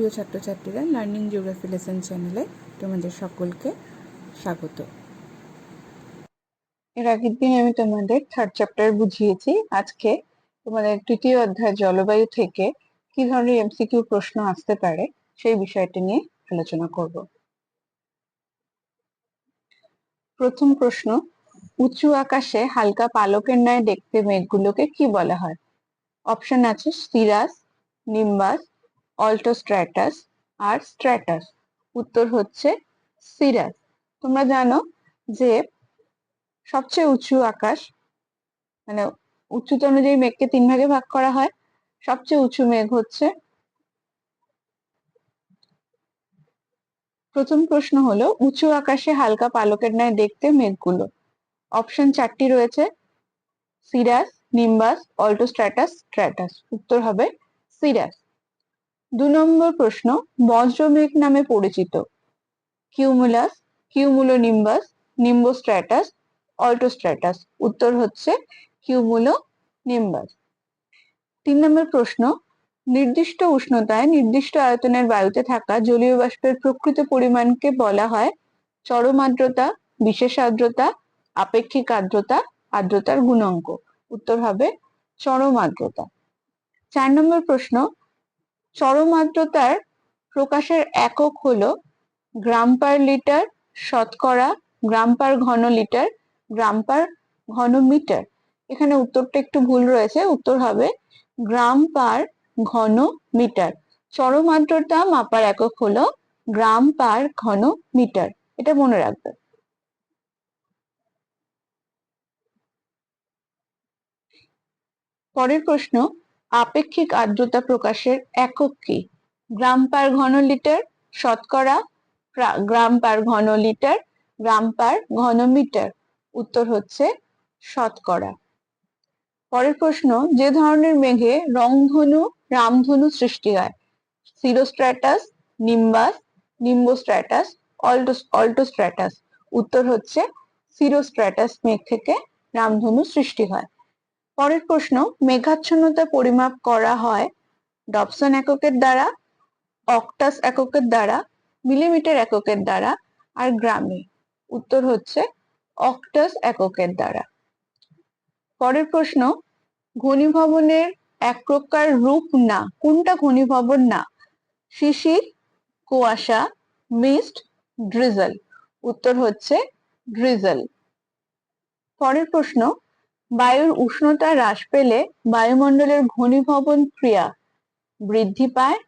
প্রিয় ছাত্রছাত্রীরা learning geography lesson চ্যানেলে তোমাদের সকলকে স্বাগত। এর আগের দিন আমি তোমাদের থার্ড চ্যাপ্টার বুঝিয়েছি। আজকে তোমাদের তৃতীয় অধ্যায় জলবায়ু থেকে কি ধরনের এমসিকিউ প্রশ্ন আসতে পারে সেই বিষয়টি নিয়ে আলোচনা করব। প্রথম প্রশ্ন, উঁচু আকাশে হালকা পালকের ন্যায় দেখতে মেঘগুলোকে কি বলা হয়? অপশন আছে সিরাস নিম্বাস অল্টোস্ট্র্যাটাস আর স্ট্র্যাটাস উত্তর হচ্ছে সিরাস তোমরা জানো যে সবচেয়ে উঁচু আকাশ মানে উচ্চতা অনুযায়ী মেঘকে তিন ভাগে ভাগ করা হয়। সবচেয়ে উঁচু মেঘ হচ্ছে প্রথম প্রশ্ন হলো, উঁচু আকাশে হালকা পালকের ন্যায় দেখতে মেঘগুলো। অপশন চারটি রয়েছে সিরাস নিম্বাস অল্টোস্ট্র্যাটাস স্ট্র্যাটাস উত্তর হবে সিরাস দু নম্বর প্রশ্ন, বজ্রমেঘ নামে পরিচিত। Cumulus cumulo Nimbus nimbostratus altostratus উত্তর হচ্ছে কিউমুলো নিম্বাস তিন নম্বর প্রশ্ন, নির্দিষ্ট উষ্ণতায় নির্দিষ্ট আয়তনের বায়ুতে থাকা জলীয় বাষ্পের প্রকৃত পরিমাণকে বলা হয় চরম আর্দ্রতা বিশেষ আর্দ্রতা, আপেক্ষিক আর্দ্রতা, আর্দ্রতার গুণাঙ্ক। উত্তর হবে চরম আর্দ্রতা চার নম্বর প্রশ্ন চরম আর্দ্রতার প্রকাশের একক হল গ্রাম পার লিটার শতকরা গ্রাম পার ঘন লিটার, গ্রাম পার ঘন মিটার। এখানে উত্তরটা একটু ভুল রয়েছে, উত্তর হবে গ্রাম পার ঘন মিটার। চরম আর্দ্রতা মাপার একক হলো গ্রাম পার ঘন মিটার। এটা মনে রাখবে। পরের প্রশ্ন আপেক্ষিক আর্দ্রতা প্রকাশের একক কি? গ্রাম পার ঘন লিটার, শতকরা গ্রাম পার ঘন লিটার, গ্রাম পার ঘন মিটার। উত্তর হচ্ছে শতকরা। পরের প্রশ্ন, যে ধরনের মেঘে রংধনু, রামধনু সৃষ্টি হয়? Cirrostratus nimbus, nimbostratus, alto altostratus. উত্তর হচ্ছে সিরোস্ট্র্যাটাস মেঘ থেকে রামধনু সৃষ্টি হয়। পরের প্রশ্ন, মেঘাচ্ছন্নতা পরিমাপ করা হয় ডবসন এককের দ্বারা, অক্টাস এককের দ্বারা, মিলিমিটার এককের দ্বারা আর গ্রামে। উত্তর হচ্ছে অক্টাস এককের দ্বারা। পরের প্রশ্ন, ঘনীভবনের এক প্রকার রূপ না, কোনটা ঘনীভবন না? শিশির, কুয়াশা, মিস্ট, ড্রিজল। উত্তর হচ্ছে ড্রিজল। পরের প্রশ্ন বায়ুর উষ্ণতা হ্রাস পেলে বায়ুমণ্ডলের ঘনীভবন ক্রিয়া বৃদ্ধি পায়,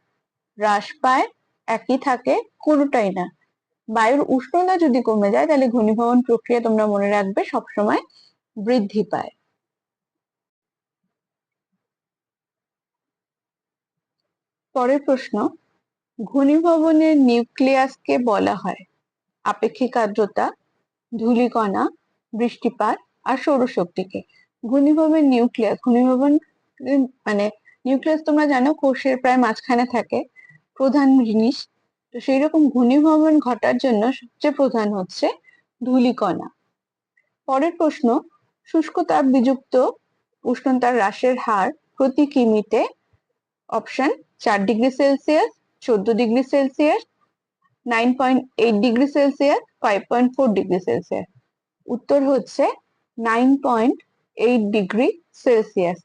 হ্রাস পায়, একই থাকে, কোনোটাই না। বায়ুর উষ্ণতা যদি কমে যায়, তাহলে ঘনীভবন প্রক্রিয়া তোমরা মনে রাখবে সবসময় বৃদ্ধি পায়। পরের প্রশ্ন ঘনীভবনের নিউক্লিয়াসকে বলা হয়। আপেক্ষিক আর্দ্রতা, ধূলিকণা, বৃষ্টিপাত আর সৌরশক্তিকে। ঘূর্ণিভবন নিউক্লিয়াস ঘূর্ণিভবন মানে নিউক্লিয়াস তোমরা জানো কোষের প্রায় মাঝখানে থাকে, প্রধান জিনিস। তো সেই রকম ঘূর্ণিভবন ঘটার জন্য সবচেয়ে প্রধান হচ্ছে ধূলিকণা। পরের প্রশ্ন, শুষ্ক তাপ বিযুক্ত উষ্ণতার হ্রাসের হার প্রতি কিমিতে? অপশন, চার ডিগ্রি সেলসিয়াস, চোদ্দ degree Celsius, nine point eight degree Celsius, five point four degree Celsius. উত্তর হচ্ছে nine point eight degree Celsius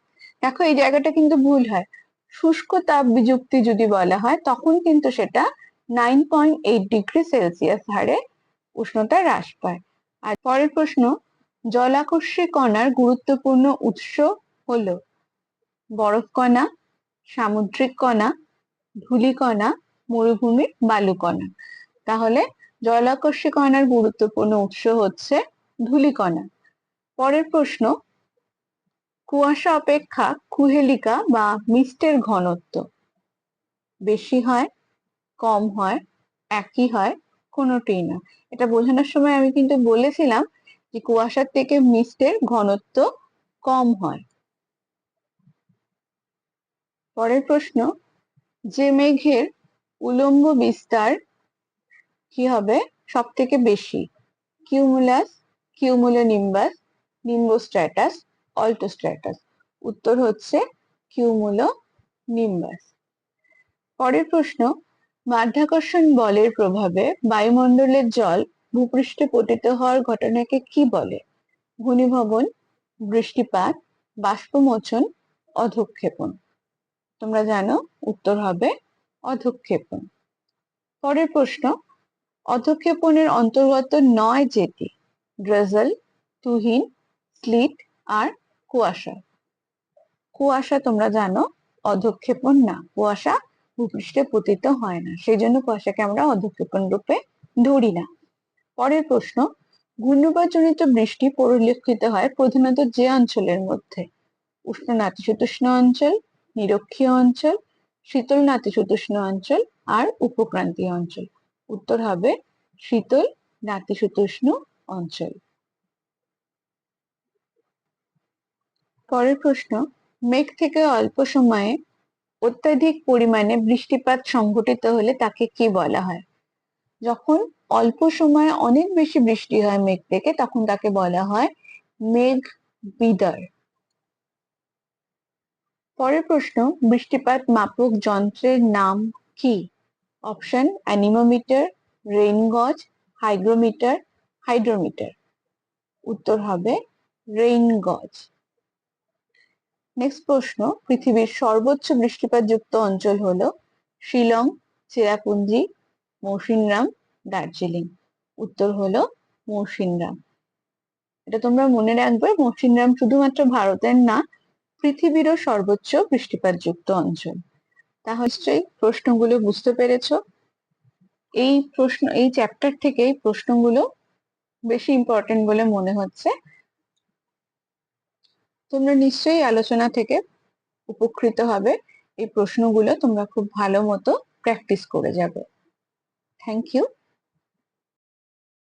দেখো, এই জায়গাটা কিন্তু ভুল হয়। শুষ্ক তাপ বিযুক্তি যদি বলা হয়, তখন কিন্তু সেটা nine point eight degree Celsius হারে উষ্ণতা হ্রাস পায়। আর পরের প্রশ্ন, জলাকর্ষী কণার গুরুত্বপূর্ণ উৎস হলো বরফ কণা, সামুদ্রিক কণা ধূলিকণা মরুভূমির বালুকণা তাহলে জলাকর্ষী কণার গুরুত্বপূর্ণ উৎস হচ্ছে ধূলিকণা পরের প্রশ্ন, কুয়াশা অপেক্ষা কুহেলিকা বা মিস্টের ঘনত্ব? বেশি হয়, কম হয়, একই হয়, কোনোটিই না। এটা বোঝানোর সময় আমি কিন্তু বলেছিলাম যে কুয়াশার থেকে মিস্টের ঘনত্ব কম হয়। পরের প্রশ্ন, যে মেঘের উলম্ব বিস্তার কি হবে? সব থেকে বেশি, কিউমুলাস, কিউমুলোনিম্বাস নিম্বোস্ট্র্যাটাস অল্টোস্ট্র্যাটাস উত্তর হচ্ছে কিউমুলো নিম্বাস। পরের প্রশ্ন, মাধ্যাকর্ষণ বলের প্রভাবে বায়ুমণ্ডলের জল ভূপৃষ্ঠে পতিত হওয়ার ঘটনাকে কি বলে? ঘনীভবন, বৃষ্টিপাত, বাষ্পমোচন, অধক্ষেপণ। তোমরা জানো, উত্তর হবে অধক্ষেপণ। পরের প্রশ্ন, অধক্ষেপণের অন্তর্গত নয় যেটি ড্রেজল তুহিন স্লিট আর কুয়াশা। কুয়াশা তোমরা জানো অধক্ষেপণ না। কুয়াশা ভূপৃষ্ঠে পতিত হয় না। সেই জন্য কুয়াশাকে আমরা অধক্ষেপণ রূপে ধরি না। পরের প্রশ্ন ঘূর্ণিবাজনিত বৃষ্টি পরিলক্ষিত হয় প্রধানত যে অঞ্চলের মধ্যে? উষ্ণ নাতিশীতোষ্ণ অঞ্চল, নিরক্ষীয় অঞ্চল, শীতল নাতিশীতোষ্ণ অঞ্চল আর উপক্রান্তীয় অঞ্চল। উত্তর হবে শীতল নাতিশীতোষ্ণ অঞ্চল। পরের প্রশ্ন, মেঘ থেকে অল্প সময়ে অত্যাধিক পরিমাণে বৃষ্টিপাত সংঘটিত হলে তাকে কি বলা হয়? যখন অল্প সময়ে অনেক বেশি বৃষ্টি হয় মেঘ থেকে, তখন তাকে বলা হয় মেঘ বিদার। পরের প্রশ্ন, বৃষ্টিপাত মাপক যন্ত্রের নাম কি? Option, anemometer rain gauge hygrometer, hydrometer. উত্তর হবে রেইন গজ নেক্সট প্রশ্ন, পৃথিবীর সর্বোচ্চ বৃষ্টিপাতযুক্ত অঞ্চল হল শিলং, চেরাপুঞ্জি, মৌসিনরাম, দার্জিলিং। উত্তর হলো মৌসিনরাম। এটা তোমরা মনে রাখবে, মৌসিনরাম শুধুমাত্র ভারতের না, পৃথিবীরও সর্বোচ্চ বৃষ্টিপাতযুক্ত অঞ্চল। তাহলে নিশ্চয়ই প্রশ্নগুলো বুঝতে পেরেছ। এই প্রশ্ন, এই চ্যাপ্টার থেকে এই প্রশ্নগুলো বেশি ইম্পর্টেন্ট বলে মনে হচ্ছে। তোমরা নিশ্চয়ই আলোচনা থেকে উপকৃত হবে। এই প্রশ্নগুলো তোমরা খুব ভালো মতো প্র্যাকটিস করে যাবে। Thank you